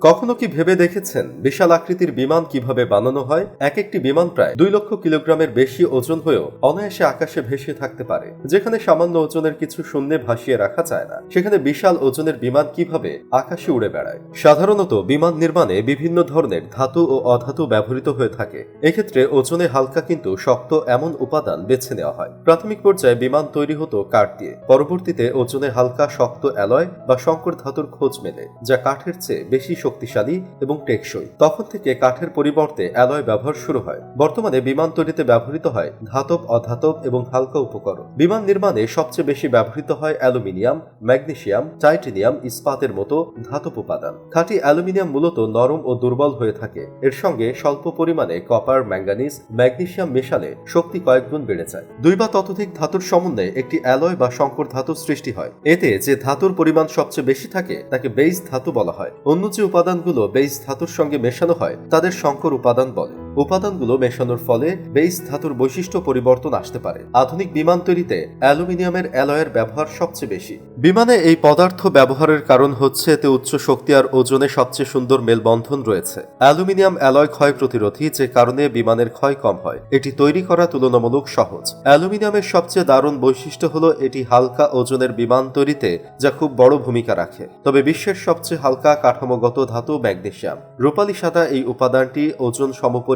কখনো কি ভেবে দেখেছেন বিশাল আকৃতির বিমান কীভাবে বানানো হয়? এক একটি বিমান প্রায় দুই লক্ষ কিলোগ্রামের বেশি ওজন হয়েও অনায়াসে আকাশে ভেসে থাকতে পারে। যেখানে সামান্য ওজনের কিছু শূন্যে ভাসিয়ে রাখা যায় না। সেখানে বিশাল ওজনের বিমান কীভাবে আকাশে উড়ে বেড়ায়? সাধারণত বিমান নির্মাণে বিভিন্ন ধরনের ধাতু ও অধাতু ব্যবহৃত হয়ে থাকে। এক্ষেত্রে ওজনে হালকা কিন্তু শক্ত এমন উপাদান বেছে নেওয়া হয়। প্রাথমিক পর্যায়ে বিমান তৈরি হতো কাঠ দিয়ে। পরবর্তীতে ওজনে হালকা শক্ত অ্যালয় বা সংকর ধাতুর খোঁজ মেলে, যা কাঠের চেয়ে বেশি শক্তিশালী এবং টেকসই। তখন থেকে কাঠের পরিবর্তে অ্যালয় ব্যবহার শুরু হয়। বর্তমানে বিমান তৈরিতে ব্যবহৃত হয় ধাতব, অধাতব এবং হালকা উপকরণ। বিমান নির্মাণে সবচেয়ে বেশি ব্যবহৃত হয় অ্যালুমিনিয়াম, ম্যাগনেসিয়াম, টাইটেনিয়াম, ইস্পাতের মতো ধাতব উপাদান। খাঁটি অ্যালুমিনিয়াম মূলত নরম ও দুর্বল হয়ে থাকে। এর সঙ্গে স্বল্প পরিমাণে কপার, ম্যাঙ্গানিজ ম্যাগনেশিয়াম মেশালে শক্তি কয়েক গুণ বেড়ে যায়। দুই বা ততোধিক ধাতুর সমন্বয়ে একটি অ্যালয় বা সংকর ধাতুর সৃষ্টি হয়। এতে যে ধাতুর পরিমাণ সবচেয়ে বেশি থাকে, তাকে বেইস ধাতু বলা হয়। অন্য যে উপাদানগুলো বেইস ধাতুর সঙ্গে মেশানো হয় তাদের সংকর উপাদান বলে। উপাদানগুলো মেশানোর ফলে বেইস ধাতুর বৈশিষ্ট্য পরিবর্তন আসতে পারে। আধুনিক বিমান তৈরিতে অ্যালুমিনিয়ামের অ্যালয়ের ব্যবহার সবচেয়ে বেশি। বিমানে এই পদার্থ ব্যবহারের কারণ হচ্ছে এতে উচ্চ শক্তি আর ওজনে সবচেয়ে সুন্দর মেলবন্ধন রয়েছে। অ্যালুমিনিয়াম অ্যালয় ক্ষয় প্রতিরোধী যে কারণে বিমানের ক্ষয় কম হয়, এটি তৈরি করা তুলনামূলক সহজ। অ্যালুমিনিয়ামের সবচেয়ে দারুণ বৈশিষ্ট্য হলো এটি হালকা ওজনের বিমান তৈরিতে যা খুব বড় ভূমিকা রাখে। তবে বিশ্বের সবচেয়ে হালকা কাঠামোগত ধাতু ম্যাগনেসিয়াম। রূপালী সাদা এই উপাদানটি ওজন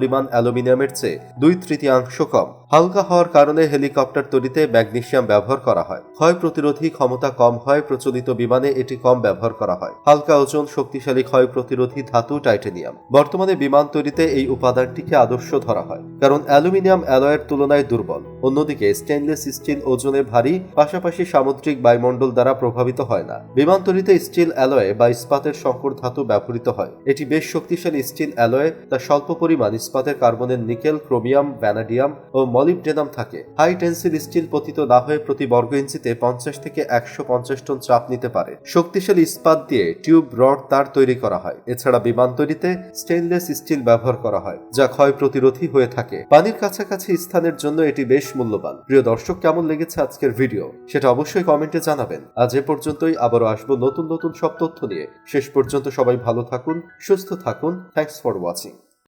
সমপরিমাণ অ্যালুমিনিয়ামের চেয়ে দুই তৃতীয়াংশ কম। হালকা হওয়ার কারণে হেলিকপ্টার তৈরিতে ম্যাগনেসিয়াম ব্যবহার করা হয়। ক্ষয় প্রতিরোধী ক্ষমতা কম হয়, প্রচলিত বিমানে এটি কম ব্যবহার করা হয়। হালকা ওজন, শক্তিশালী ক্ষয় প্রতিরোধী ধাতু টাইটেনিয়াম। বর্তমানে বিমান তৈরিতে এই উপাদানটিকে আদর্শ ধরা হয়, কারণ অ্যালুমিনিয়াম অ্যালয়ের তুলনায় দুর্বল। অন্যদিকে স্টেনলেস স্টিল ওজনে ভারী, পাশাপাশি সামুদ্রিক বায়ুমণ্ডল দ্বারা প্রভাবিত হয় না। বিমান তৈরিতে স্টিল অ্যালয়ে বা ইস্পাতের সংকর ধাতু ব্যবহৃত হয়। এটি বেশ শক্তিশালী স্টিল অ্যালয়ে, তা স্বল্প পরিমাণ ইস্পাতের কার্বনের নিকেল, ক্রোমিয়াম, ভ্যানাডিয়াম ও মলিবডেনাম থাকে। হাই টেন্সিল স্টিল পতিত না হয়ে প্রতি বর্গ ইঞ্চিতে পঞ্চাশ থেকে একশো পঞ্চাশ টন চাপ নিতে পারে। শক্তিশালী ইস্পাত দিয়ে টিউব রড তার তৈরি করা হয়। এছাড়া বিমান তৈরিতে স্টেনলেস স্টিল ব্যবহার করা হয়, যা ক্ষয় প্রতিরোধী হয়ে থাকে। পানির কাছাকাছি স্থানের জন্য এটি বেশ মূল্যবান। প্রিয় দর্শক, কেমন লেগেছে আজকের ভিডিও? সেটা অবশ্যই কমেন্টে জানাবেন। আজ এ পর্যন্তই, আবারও আসব নতুন নতুন সব তথ্য নিয়ে। শেষ পর্যন্ত সবাই ভালো থাকুন, সুস্থ থাকুন। Thanks for watching